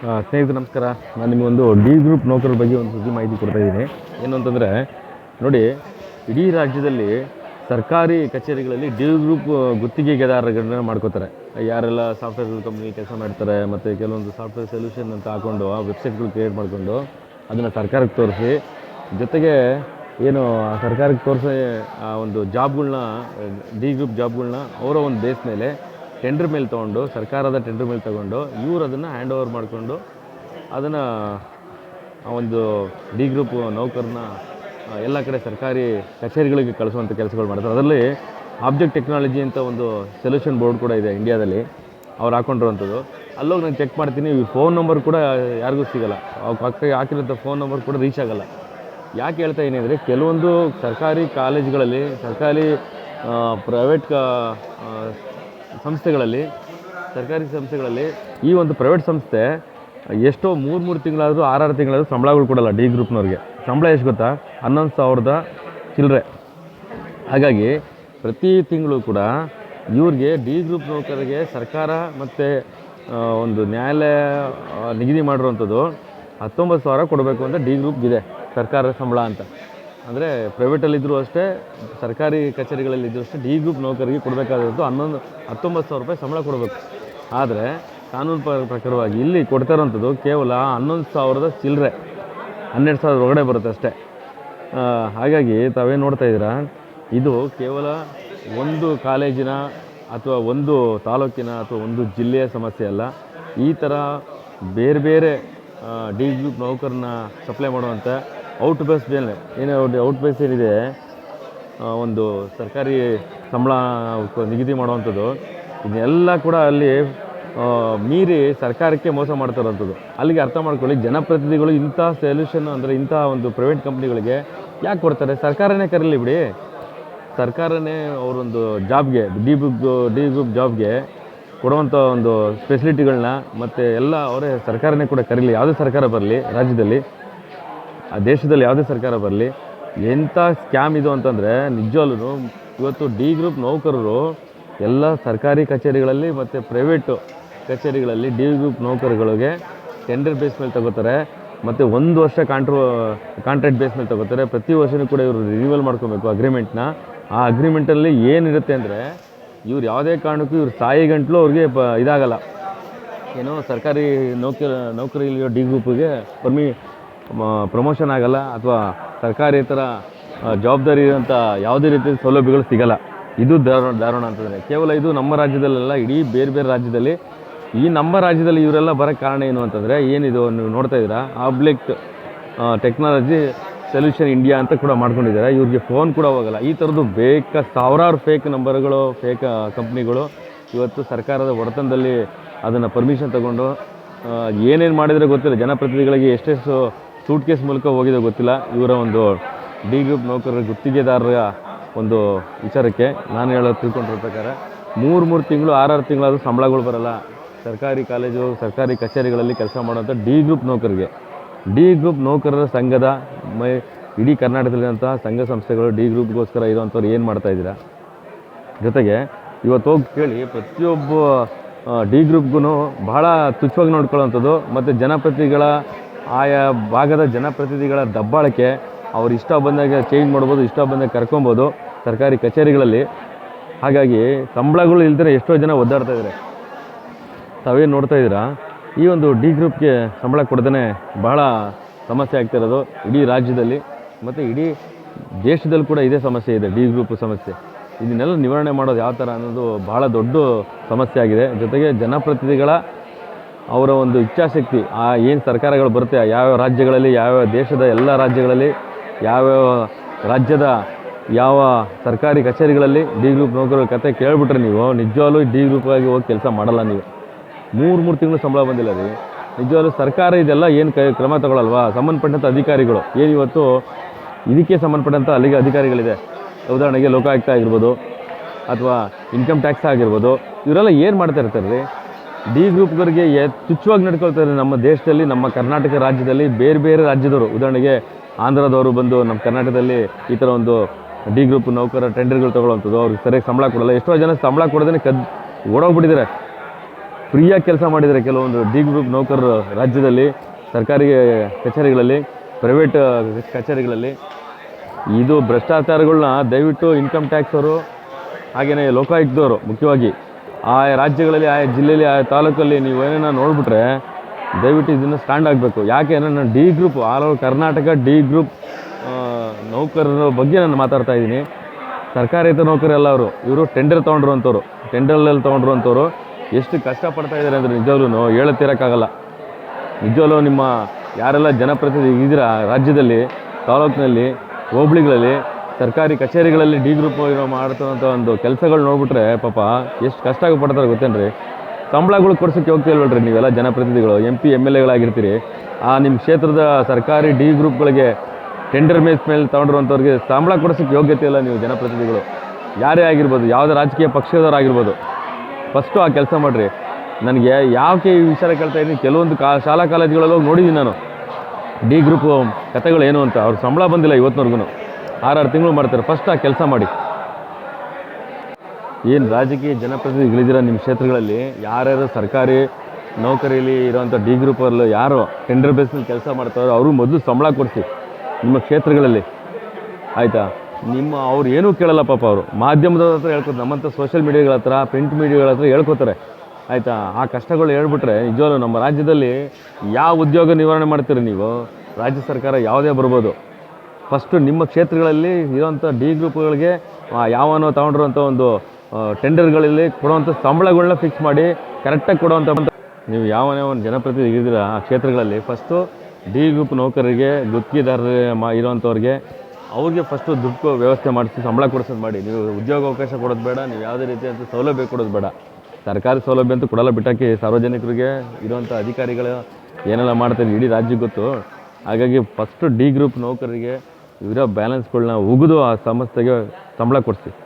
ಸ್ನೇಹಿತರೆ, ನಮಸ್ಕಾರ. ನಾನು ನಿಮಗೊಂದು ಡಿ ಗ್ರೂಪ್ ನೌಕರರ ಬಗ್ಗೆ ಒಂದು ಸುದ್ದಿ ಮಾಹಿತಿ ಕೊಡ್ತಾ ಇದ್ದೀನಿ. ಏನು ಅಂತಂದರೆ, ನೋಡಿ, ಇಡೀ ರಾಜ್ಯದಲ್ಲಿ ಸರ್ಕಾರಿ ಕಚೇರಿಗಳಲ್ಲಿ ಡಿ ಗ್ರೂಪ್ ಗುತ್ತಿಗೆದಾರಗಳನ್ನ ಮಾಡ್ಕೋತಾರೆ. ಯಾರೆಲ್ಲ ಸಾಫ್ಟ್ವೇರ್ ಕಂಪ್ನಿ ಕೆಲಸ ಮಾಡ್ತಾರೆ, ಮತ್ತು ಕೆಲವೊಂದು ಸಾಫ್ಟ್ವೇರ್ ಸೊಲ್ಯೂಷನ್ ಅಂತ ಹಾಕೊಂಡು ಆ ವೆಬ್ಸೈಟ್ಗಳು ಕ್ರಿಯೇಟ್ ಮಾಡಿಕೊಂಡು ಅದನ್ನು ಸರ್ಕಾರಕ್ಕೆ ತೋರಿಸಿ, ಜೊತೆಗೆ ಏನು ಸರ್ಕಾರಕ್ಕೆ ತೋರಿಸಿ, ಆ ಒಂದು ಜಾಬ್ಗಳನ್ನ ಡಿ ಗ್ರೂಪ್ ಜಾಬ್ಗಳನ್ನ ಅವರ ಒಂದು ಬೇಸ್ ಮೇಲೆ ಟೆಂಡರ್ ಮೇಲೆ ತೊಗೊಂಡು, ಸರ್ಕಾರದ ಟೆಂಡ್ರ್ ಮೇಲೆ ತೊಗೊಂಡು, ಇವರು ಅದನ್ನು ಹ್ಯಾಂಡ್ ಓವರ್ ಮಾಡಿಕೊಂಡು ಅದನ್ನು ಒಂದು ಡಿ ಗ್ರೂಪ್ ನೌಕರನ್ನ ಎಲ್ಲ ಕಡೆ ಸರ್ಕಾರಿ ಕಚೇರಿಗಳಿಗೆ ಕಳಿಸುವಂಥ ಕೆಲಸಗಳು ಮಾಡ್ತಾರೆ. ಅದರಲ್ಲಿ ಆಬ್ಜೆಕ್ಟ್ ಟೆಕ್ನಾಲಜಿ ಅಂತ ಒಂದು ಸೊಲ್ಯೂಷನ್ ಬೋರ್ಡ್ ಕೂಡ ಇದೆ ಇಂಡಿಯಾದಲ್ಲಿ ಅವ್ರು ಹಾಕೊಂಡಿರುವಂಥದ್ದು. ಅಲ್ಲೋಗಿ ನಾನು ಚೆಕ್ ಮಾಡ್ತೀನಿ, ಈ ಫೋನ್ ನಂಬರ್ ಕೂಡ ಯಾರಿಗೂ ಸಿಗಲ್ಲ. ಅವ್ರು ಪಕ್ಕ ಹಾಕಿರೋಂಥ ಫೋನ್ ನಂಬರ್ ಕೂಡ ರೀಚ್ ಆಗಲ್ಲ. ಯಾಕೆ ಹೇಳ್ತಾ ಏನಿದ್ರೆ ಕೆಲವೊಂದು ಸರ್ಕಾರಿ ಕಾಲೇಜ್ಗಳಲ್ಲಿ ಸರ್ಕಾರಿ ಪ್ರೈವೇಟ್ ಸಂಸ್ಥೆಗಳಲ್ಲಿ, ಸರ್ಕಾರಿ ಸಂಸ್ಥೆಗಳಲ್ಲಿ ಈ ಒಂದು ಪ್ರೈವೇಟ್ ಸಂಸ್ಥೆ ಎಷ್ಟೋ ಮೂರು ಮೂರು ತಿಂಗಳಾದರೂ, ಆರಾರು ತಿಂಗಳಾದರೂ ಸಂಬಳಗಳು ಕೊಡಲ್ಲ ಡಿ ಗ್ರೂಪ್ನವ್ರಿಗೆ ಸಂಬಳ ಎಷ್ಟು ಗೊತ್ತಾ? ಹನ್ನೊಂದು ಸಾವಿರದ ಚಿಲ್ಲರೆ ಹಾಗಾಗಿ ಪ್ರತಿ ತಿಂಗಳು ಕೂಡ ಇವ್ರಿಗೆ ಡಿ ಗ್ರೂಪ್ ನೌಕರರಿಗೆ ಸರ್ಕಾರ ಮತ್ತು ಒಂದು ನ್ಯಾಯಾಲಯ ನಿಗದಿ ಮಾಡಿರುವಂಥದ್ದು ಹತ್ತೊಂಬತ್ತು ಸಾವಿರ ಕೊಡಬೇಕು ಅಂತ ಡಿ ಗ್ರೂಪ್ಗಿದೆ ಸರ್ಕಾರದ ಸಂಬಳ ಅಂತ. ಅಂದರೆ ಪ್ರೈವೇಟಲ್ಲಿದ್ದರೂ ಅಷ್ಟೇ, ಸರ್ಕಾರಿ ಕಚೇರಿಗಳಲ್ಲಿದ್ದರೂ ಅಷ್ಟೇ ಡಿ ಗ್ರೂಪ್ ನೌಕರಿಗೆ ಕೊಡಬೇಕಾದದ್ದು ಹನ್ನೊಂದು, ಹತ್ತೊಂಬತ್ತು ಸಾವಿರ ರೂಪಾಯಿ ಸಂಬಳ ಕೊಡಬೇಕು. ಆದರೆ ಕಾನೂನು ಪ್ರ- ಪ್ರಕಾರವಾಗಿ ಇಲ್ಲಿ ಕೊಡ್ತಾ ಇರೋಂಥದ್ದು ಕೇವಲ ಹನ್ನೊಂದು ಸಾವಿರದ ಚಿಲ್ಲರೆ ಹನ್ನೆರಡು ಸಾವಿರದ ಒಳಗಡೆ ಬರುತ್ತೆ ಅಷ್ಟೇ. ಹಾಗಾಗಿ ತಾವೇನು ನೋಡ್ತಾ ಇದ್ದೀರಾ? ಇದು ಕೇವಲ ಒಂದು ಕಾಲೇಜಿನ ಅಥವಾ ಒಂದು ತಾಲೂಕಿನ ಅಥವಾ ಒಂದು ಜಿಲ್ಲೆಯ ಸಮಸ್ಯೆ ಅಲ್ಲ. ಈ ಥರ ಬೇರೆ ಬೇರೆ ಡಿ ಗ್ರೂಪ್ ನೌಕರನ್ನ ಸಪ್ಲೈ ಮಾಡುವಂಥ ಔಟ್ ಬೇಸ್ ಮೇಲೆ, ಏನು ಔಟ್ ಬೇಸ್ ಏನಿದೆ ಒಂದು ಸರ್ಕಾರಿ ಸಂಬಳ ನಿಗದಿ ಮಾಡುವಂಥದ್ದು, ಇದನ್ನೆಲ್ಲ ಕೂಡ ಅಲ್ಲಿ ಮೀರಿ ಸರ್ಕಾರಕ್ಕೆ ಮೋಸ ಮಾಡ್ತಾರಂಥದ್ದು. ಅಲ್ಲಿಗೆ ಅರ್ಥ ಮಾಡ್ಕೊಳ್ಳಿ, ಜನಪ್ರತಿನಿಧಿಗಳು ಇಂಥ ಸೊಲ್ಯೂಷನ್ ಅಂದರೆ ಇಂಥ ಒಂದು ಪ್ರೈವೇಟ್ ಕಂಪ್ನಿಗಳಿಗೆ ಯಾಕೆ ಕೊಡ್ತಾರೆ? ಸರ್ಕಾರನೇ ಕರೀಲಿ ಬಿಡಿ. ಸರ್ಕಾರನೇ ಅವರೊಂದು ಜಾಬ್ಗೆ ಡಿ ಗ್ರೂಪ್ ಡಿ ಗ್ರೂಪ್ ಜಾಬ್ಗೆ ಕೊಡುವಂಥ ಒಂದು ಫೆಸಿಲಿಟಿಗಳನ್ನ ಮತ್ತು ಎಲ್ಲ ಅವರೇ ಸರ್ಕಾರನೇ ಕೂಡ ಕರೀಲಿ. ಯಾವುದೇ ಸರ್ಕಾರ ಬರಲಿ, ರಾಜ್ಯದಲ್ಲಿ ದೇಶದಲ್ಲಿ ಯಾವುದೇ ಸರ್ಕಾರ ಬರಲಿ, ಎಂಥ ಸ್ಕ್ಯಾಮ್ ಇದು ಅಂತಂದರೆ ನಿಜವಲ್ಲೂ ಇವತ್ತು ಡಿ ಗ್ರೂಪ್ ನೌಕರರು ಎಲ್ಲ ಸರ್ಕಾರಿ ಕಚೇರಿಗಳಲ್ಲಿ ಮತ್ತು ಪ್ರೈವೇಟು ಕಚೇರಿಗಳಲ್ಲಿ ಡಿ ಗ್ರೂಪ್ ನೌಕರಗಳಿಗೆ ಟೆಂಡರ್ ಬೇಸ್ ಮೇಲೆ ತಗೋತಾರೆ. ಮತ್ತು ಒಂದು ವರ್ಷ ಕಾಂಟ್ರೋ ಕಾಂಟ್ರಾಕ್ಟ್ ಬೇಸ್ ಮೇಲೆ ತಗೋತಾರೆ. ಪ್ರತಿ ವರ್ಷವೂ ಕೂಡ ಇವರು ರಿನ್ಯೂವಲ್ ಮಾಡ್ಕೋಬೇಕು ಅಗ್ರಿಮೆಂಟ್ನ ಆ ಅಗ್ರಿಮೆಂಟಲ್ಲಿ ಏನಿರುತ್ತೆ ಅಂದರೆ ಇವ್ರು ಯಾವುದೇ ಕಾರಣಕ್ಕೂ ಇವ್ರು ಸಾಯಿ ಗಂಟಲು ಅವ್ರಿಗೆ ಪ ಇದಾಗಲ್ಲ. ಏನೋ ಸರ್ಕಾರಿ ನೌಕರ ನೌಕರಿಲಿರೋ ಡಿ ಗ್ರೂಪಿಗೆ ಪರ್ಮಿ ಪ್ರಮೋಷನ್ ಆಗಲ್ಲ ಅಥವಾ ಸರ್ಕಾರೇತರ ಥರ ಜವಾಬ್ದಾರಿ ಇರೋಂಥ ಯಾವುದೇ ರೀತಿಯ ಸೌಲಭ್ಯಗಳು ಸಿಗಲ್ಲ. ಇದು ದಾರುಣ ದಾರುಣ ಅಂತಂದರೆ ಕೇವಲ ಇದು ನಮ್ಮ ರಾಜ್ಯದಲ್ಲೆಲ್ಲ, ಇಡೀ ಬೇರೆ ಬೇರೆ ರಾಜ್ಯದಲ್ಲಿ ಈ ನಮ್ಮ ರಾಜ್ಯದಲ್ಲಿ ಇವರೆಲ್ಲ ಬರೋಕ್ಕೆ ಕಾರಣ ಏನು ಅಂತಂದರೆ ಏನಿದು ನೀವು ನೋಡ್ತಾ ಇದ್ದೀರಾ? ಆಬ್ಲಿಕ್ ಟೆಕ್ನಾಲಜಿ ಸೊಲ್ಯೂಷನ್ ಇಂಡಿಯಾ ಅಂತ ಕೂಡ ಮಾಡ್ಕೊಂಡಿದ್ದಾರೆ. ಇವ್ರಿಗೆ ಫೋನ್ ಕೂಡ ಹೋಗಲ್ಲ. ಈ ಥರದ್ದು ಬೇಕ, ಸಾವಿರಾರು ಫೇಕ್ ನಂಬರ್ಗಳು ಫೇಕ್ ಕಂಪ್ನಿಗಳು ಇವತ್ತು ಸರ್ಕಾರದ ಒಡೆತನದಲ್ಲಿ ಅದನ್ನು ಪರ್ಮಿಷನ್ ತಗೊಂಡು ಏನೇನು ಮಾಡಿದರೆ ಗೊತ್ತಿಲ್ಲ. ಜನಪ್ರತಿನಿಧಿಗಳಿಗೆ ಎಷ್ಟೆಷ್ಟು ಸೂಟ್ ಕೇಸ್ ಮೂಲಕ ಹೋಗಿದೆ ಗೊತ್ತಿಲ್ಲ. ಇವರ ಒಂದು ಡಿ ಗ್ರೂಪ್ ನೌಕರರ ಗುತ್ತಿಗೆದಾರರ ಒಂದು ವಿಚಾರಕ್ಕೆ ನಾನು ಹೇಳೋದು ತಿಳ್ಕೊಂಡಿರೋ ಪ್ರಕಾರ ಮೂರು ಮೂರು ತಿಂಗಳು, ಆರಾರು ತಿಂಗಳಾದರೂ ಸಂಬಳಗಳು ಬರಲ್ಲ. ಸರ್ಕಾರಿ ಕಾಲೇಜು, ಸರ್ಕಾರಿ ಕಚೇರಿಗಳಲ್ಲಿ ಕೆಲಸ ಮಾಡುವಂಥ ಡಿ ಗ್ರೂಪ್ ನೌಕರಿಗೆ ಡಿ ಗ್ರೂಪ್ ನೌಕರರ ಸಂಘದ ಮೈ, ಇಡೀ ಕರ್ನಾಟಕದಲ್ಲಿರುವಂತಹ ಸಂಘ ಸಂಸ್ಥೆಗಳು ಡಿ ಗ್ರೂಪ್ಗೋಸ್ಕರ ಇರುವಂಥವ್ರು ಏನು ಮಾಡ್ತಾ ಇದ್ದೀರಾ? ಜೊತೆಗೆ ಇವತ್ತು ಹೋಗಿ ಕೇಳಿ ಪ್ರತಿಯೊಬ್ಬ ಡಿ ಗ್ರೂಪ್ಗೂ ಬಹಳ ತುಚ್ಛವಾಗಿ ನೋಡ್ಕೊಳ್ಳೋವಂಥದ್ದು, ಮತ್ತು ಜನಪ್ರತಿನಿಧಿಗಳ ಆಯಾ ಭಾಗದ ಜನಪ್ರತಿನಿಧಿಗಳ ದಬ್ಬಾಳಿಕೆ ಅವ್ರು ಇಷ್ಟ ಬಂದಾಗ ಚೇಂಜ್ ಮಾಡ್ಬೋದು, ಇಷ್ಟ ಬಂದಾಗ ಕರ್ಕೊಬೋದು ಸರ್ಕಾರಿ ಕಚೇರಿಗಳಲ್ಲಿ. ಹಾಗಾಗಿ ಸಂಬಳಗಳು ಇಲ್ದೇ ಎಷ್ಟೋ ಜನ ಒದ್ದಾಡ್ತಾ ಇದ್ದಾರೆ ತಾವೇನು ನೋಡ್ತಾ ಇದ್ದೀರಾ? ಈ ಒಂದು ಡಿ ಗ್ರೂಪ್ಗೆ ಸಂಬಳ ಕೊಡ್ದೇ ಬಹಳ ಸಮಸ್ಯೆ ಆಗ್ತಿರೋದು ಇಡೀ ರಾಜ್ಯದಲ್ಲಿ. ಮತ್ತು ಇಡೀ ದೇಶದಲ್ಲಿ ಕೂಡ ಇದೇ ಸಮಸ್ಯೆ ಇದೆ ಡಿ ಗ್ರೂಪ್ ಸಮಸ್ಯೆ. ಇದನ್ನೆಲ್ಲ ನಿವಾರಣೆ ಮಾಡೋದು ಯಾವ ಥರ ಅನ್ನೋದು ಬಹಳ ದೊಡ್ಡ ಸಮಸ್ಯೆ ಆಗಿದೆ. ಜೊತೆಗೆ ಜನಪ್ರತಿನಿಧಿಗಳ ಅವರ ಒಂದು ಇಚ್ಛಾಶಕ್ತಿ, ಆ ಏನು ಸರ್ಕಾರಗಳು ಬರುತ್ತೆ ಯಾವ್ಯಾವ ರಾಜ್ಯಗಳಲ್ಲಿ, ಯಾವ್ಯಾವ ದೇಶದ ಎಲ್ಲ ರಾಜ್ಯಗಳಲ್ಲಿ, ಯಾವ್ಯಾವ ರಾಜ್ಯದ ಯಾವ ಸರ್ಕಾರಿ ಕಚೇರಿಗಳಲ್ಲಿ ಡಿ ಗ್ರೂಪ್ ನೌಕರರ ಕತೆ ಕೇಳಿಬಿಟ್ರೆ ನೀವು, ನಿಜವಾಗ್ಲೂ ಡಿ ಗ್ರೂಪಾಗಿ ಹೋಗಿ ಕೆಲಸ ಮಾಡಲ್ಲ ನೀವು. ಮೂರು ಮೂರು ತಿಂಗಳು ಸಂಬಳ ಬಂದಿಲ್ಲ ರೀ. ನಿಜವಾಗ್ಲೂ ಸರ್ಕಾರ ಇದೆಲ್ಲ ಏನು ಕೈ, ಕ್ರಮ ತಗೊಳ್ಳಲ್ವಾ ಸಂಬಂಧಪಟ್ಟಂಥ ಅಧಿಕಾರಿಗಳು. ಏನು ಇವತ್ತು ಇದಕ್ಕೆ ಸಂಬಂಧಪಟ್ಟಂಥ ಅಲ್ಲಿಗೆ ಅಧಿಕಾರಿಗಳಿದೆ. ಉದಾಹರಣೆಗೆ ಲೋಕಾಯುಕ್ತ ಆಗಿರ್ಬೋದು, ಅಥವಾ ಇನ್ಕಮ್ ಟ್ಯಾಕ್ಸ್ ಆಗಿರ್ಬೋದು, ಇವರೆಲ್ಲ ಏನು ಮಾಡ್ತಾ ಇರ್ತಾರೆ ರೀ? ಡಿ ಗ್ರೂಪ್ಗಳಿಗೆ ತುಚ್ಛವಾಗಿ ನಡ್ಕೊಳ್ತಾರೆ ನಮ್ಮ ದೇಶದಲ್ಲಿ, ನಮ್ಮ ಕರ್ನಾಟಕ ರಾಜ್ಯದಲ್ಲಿ, ಬೇರೆ ಬೇರೆ ರಾಜ್ಯದವರು. ಉದಾಹರಣೆಗೆ ಆಂಧ್ರದವರು ಬಂದು ನಮ್ಮ ಕರ್ನಾಟಕದಲ್ಲಿ ಈ ಥರ ಒಂದು ಡಿ ಗ್ರೂಪ್ ನೌಕರ ಟೆಂಡರ್ಗಳು ತೊಗೊಳ್ಳೋವಂಥದ್ದು, ಅವ್ರಿಗೆ ಸರಿಯಾಗಿ ಸಂಬಳ ಕೊಡಲ್ಲ. ಎಷ್ಟೋ ಜನ ಸಂಬಳ ಕೊಡದೇ ಕದ್ ಓಡೋಗ್ಬಿಟ್ಟಿದ್ದಾರೆ. ಫ್ರೀಯಾಗಿ ಕೆಲಸ ಮಾಡಿದ್ದಾರೆ ಕೆಲವೊಂದು ಡಿ ಗ್ರೂಪ್ ನೌಕರರು ರಾಜ್ಯದಲ್ಲಿ, ಸರ್ಕಾರಿ ಕಚೇರಿಗಳಲ್ಲಿ, ಪ್ರೈವೇಟ್ ಕಚೇರಿಗಳಲ್ಲಿ. ಇದು ಭ್ರಷ್ಟಾಚಾರಗಳನ್ನ ದಯವಿಟ್ಟು ಇನ್ಕಮ್ ಟ್ಯಾಕ್ಸ್ ಅವರು ಹಾಗೆಯೇ ಲೋಕಾಯುಕ್ತದವರು ಮುಖ್ಯವಾಗಿ ಆ ರಾಜ್ಯಗಳಲ್ಲಿ, ಆಯಾ ಜಿಲ್ಲೆಯಲ್ಲಿ ಆ ತಾಲೂಕಲ್ಲಿ ನೀವು ಏನೇನೋ ನೋಡಿಬಿಟ್ರೆ ದಯವಿಟ್ಟು ಇದನ್ನು ಸ್ಟ್ಯಾಂಡ್ ಆಗಬೇಕು. ಯಾಕೆ ಅಂದರೆ D group all over Karnataka D group ನೌಕರರ ಬಗ್ಗೆ ನಾನು ಮಾತಾಡ್ತಾ ಇದ್ದೀನಿ. ಸರ್ಕಾರೇತರ ನೌಕರರೆಲ್ಲ ಅವರು. ಇವರು ಟೆಂಡರ್ ತೊಗೊಂಡಿರುವಂಥವ್ರು. ಟೆಂಡರ್ನಲ್ಲಿ ತೊಗೊಂಡಿರುವಂಥವ್ರು. ಎಷ್ಟು ಕಷ್ಟಪಡ್ತಾ ಇದ್ದಾರೆ ಅಂದರೆ ನಿಜವಾಗ್ಲೂ ಹೇಳುತ್ತಿರೋಕ್ಕಾಗಲ್ಲ. ನಿಜವಲ್ಲೂ ನಿಮ್ಮ ಯಾರೆಲ್ಲ ಜನಪ್ರತಿನಿಧಿ ಇದ್ದೀರಾ ರಾಜ್ಯದಲ್ಲಿ, ತಾಲೂಕಿನಲ್ಲಿ, ಹೋಬಳಿಗಳಲ್ಲಿ ಸರ್ಕಾರಿ ಕಚೇರಿಗಳಲ್ಲಿ ಡಿ ಗ್ರೂಪ್ ಇರೋ ಮಾಡ್ತಕ್ಕಂಥ ಒಂದು ಕೆಲಸಗಳು ನೋಡ್ಬಿಟ್ರೆ ಪಾಪ ಎಷ್ಟು ಕಷ್ಟ ಪಡ್ತಾರೆ ಗೊತ್ತೇನ್ರಿ? ಸಂಬಳಗಳು ಕೊಡ್ಸೋಕ್ಕೆ ಹೋಗ್ತಿಲ್ವಲ್ರಿ ನೀವೆಲ್ಲ ಜನಪ್ರತಿನಿಧಿಗಳು ಎಂ ಪಿ ಎಂ ಎಲ್ ಎಗಳಾಗಿರ್ತೀರಿ ಆ ನಿಮ್ಮ ಕ್ಷೇತ್ರದ ಸರ್ಕಾರಿ ಡಿ ಗ್ರೂಪ್ಗಳಿಗೆ ಟೆಂಡರ್ ಮೇಸ್ ಮೇಲೆ ತೊಗೊಂಡಿರುವಂಥವ್ರಿಗೆ ಸಂಬಳ ಕೊಡಿಸೋಕ್ಕೆ ಯೋಗ್ಯತೆ ಇಲ್ಲ ನೀವು ಜನಪ್ರತಿನಿಧಿಗಳು. ಯಾರೇ ಆಗಿರ್ಬೋದು, ಯಾವುದೇ ರಾಜಕೀಯ ಪಕ್ಷದವರಾಗಿರ್ಬೋದು. ಫಸ್ಟು ಆ ಕೆಲಸ ಮಾಡಿರಿ. ನನಗೆ ಯಾಕೆ ಈ ವಿಚಾರ ಕೇಳ್ತಾ ಇದ್ದೀನಿ? ಕೆಲವೊಂದು ಕಾ, ಶಾಲಾ ಕಾಲೇಜುಗಳಲ್ಲಿ ಹೋಗಿ ನೋಡಿದ್ದೀನಿ ನಾನು. ಡಿ ಗ್ರೂಪ್ ಕಥೆಗಳು ಏನು ಅಂತ. ಅವ್ರ ಸಂಬಳ ಬಂದಿಲ್ಲ ಇವತ್ತಿನವರೆಗೂ ಆರಾರು ತಿಂಗಳು ಮಾಡ್ತಾರೆ. ಫಸ್ಟ್ ಆ ಕೆಲಸ ಮಾಡಿ. ಏನು ರಾಜಕೀಯ ಜನಪ್ರತಿನಿಧಿಗಳಿದ್ದೀರ ನಿಮ್ಮ ಕ್ಷೇತ್ರಗಳಲ್ಲಿ? ಯಾರ್ಯಾರು ಸರ್ಕಾರಿ ನೌಕರಿಯಲ್ಲಿ ಇರೋವಂಥ ಡಿ ಗ್ರೂಪಲ್ಲಿ ಯಾರು ಟೆಂಡರ್ ಬೇಸ್ನಲ್ಲಿ ಕೆಲಸ ಮಾಡ್ತಾರೋ ಅವರು ಮೊದಲು ಸಂಬಳ ಕೊಡಿಸಿ ನಿಮ್ಮ ಕ್ಷೇತ್ರಗಳಲ್ಲಿ. ಆಯಿತಾ? ನಿಮ್ಮ ಅವ್ರು ಏನೂ ಕೇಳಲ್ಲ ಪಾಪ ಅವರು. ಮಾಧ್ಯಮದವ್ರ ಹತ್ರ ಹೇಳ್ಕೊತಾರೆ ನಮ್ಮಂಥ ಸೋಷಿಯಲ್ ಮೀಡಿಯಾಗಳ ಹತ್ರ ಪ್ರಿಂಟ್ ಮೀಡಿಯಾಗಳ ಹತ್ರ ಹೇಳ್ಕೊತಾರೆ ಆಯಿತಾ? ಆ ಕಷ್ಟಗಳು ಹೇಳ್ಬಿಟ್ರೆ, ನಿಜವಾಗ್ಲೂ ನಮ್ಮ ರಾಜ್ಯದಲ್ಲಿ ಯಾವ ಉದ್ಯೋಗ ನಿವಾರಣೆ ಮಾಡ್ತೀರಿ ನೀವು? ರಾಜ್ಯ ಸರ್ಕಾರ ಯಾವುದೇ ಬರ್ಬೋದು. ಫಸ್ಟು ನಿಮ್ಮ ಕ್ಷೇತ್ರಗಳಲ್ಲಿ ಇರೋಂಥ ಡಿ ಗ್ರೂಪ್ಗಳಿಗೆ ಯಾವನೋ ತಗೊಂಡಿರೋಂಥ ಒಂದು ಟೆಂಡರ್ಗಳಲ್ಲಿ ಕೊಡುವಂಥ ಸಂಬಳಗಳನ್ನ ಫಿಕ್ಸ್ ಮಾಡಿ ಕರೆಕ್ಟಾಗಿ ಕೊಡುವಂಥ ನೀವು ಯಾವನೇ ಒಂದು ಜನಪ್ರತಿನಿಧಿ ಇದ್ದೀರಾ ಆ ಕ್ಷೇತ್ರಗಳಲ್ಲಿ ಫಸ್ಟು ಡಿ ಗ್ರೂಪ್ ನೌಕರರಿಗೆ ಗುತ್ತಿಗೆದಾರರು ಮಾ, ಇರೋವಂಥವ್ರಿಗೆ, ಅವ್ರಿಗೆ ಫಸ್ಟು ದುಡ್ಡು ವ್ಯವಸ್ಥೆ ಮಾಡಿಸಿ ಸಂಬಳ ಕೊಡಿಸೋದು ಮಾಡಿ. ನೀವು ಉದ್ಯೋಗ ಅವಕಾಶ ಕೊಡೋದು ಬೇಡ, ನೀವು ಯಾವುದೇ ರೀತಿಯಂಥ ಸೌಲಭ್ಯ ಕೊಡೋದು ಬೇಡ. ಸರ್ಕಾರಿ ಸೌಲಭ್ಯ ಅಂತೂ ಕೊಡಲ್ಲ, ಬಿಟ್ಟಾಕಿ ಸಾರ್ವಜನಿಕರಿಗೆ ಇರುವಂಥ ಅಧಿಕಾರಿಗಳು ಏನೆಲ್ಲ ಮಾಡ್ತಾರೆ ಇಡೀ ರಾಜ್ಯಕ್ಕೆ ಗೊತ್ತು. ಹಾಗಾಗಿ ಫಸ್ಟು ಡಿ ಗ್ರೂಪ್ ನೌಕರರಿಗೆ ಇರೋ ಬ್ಯಾಲೆನ್ಸ್ಗಳನ್ನ ಉಗಿದು ಆ ಸಂಸ್ಥೆಗೆ ಸಂಬಳ ಕೊಡಿಸಿ.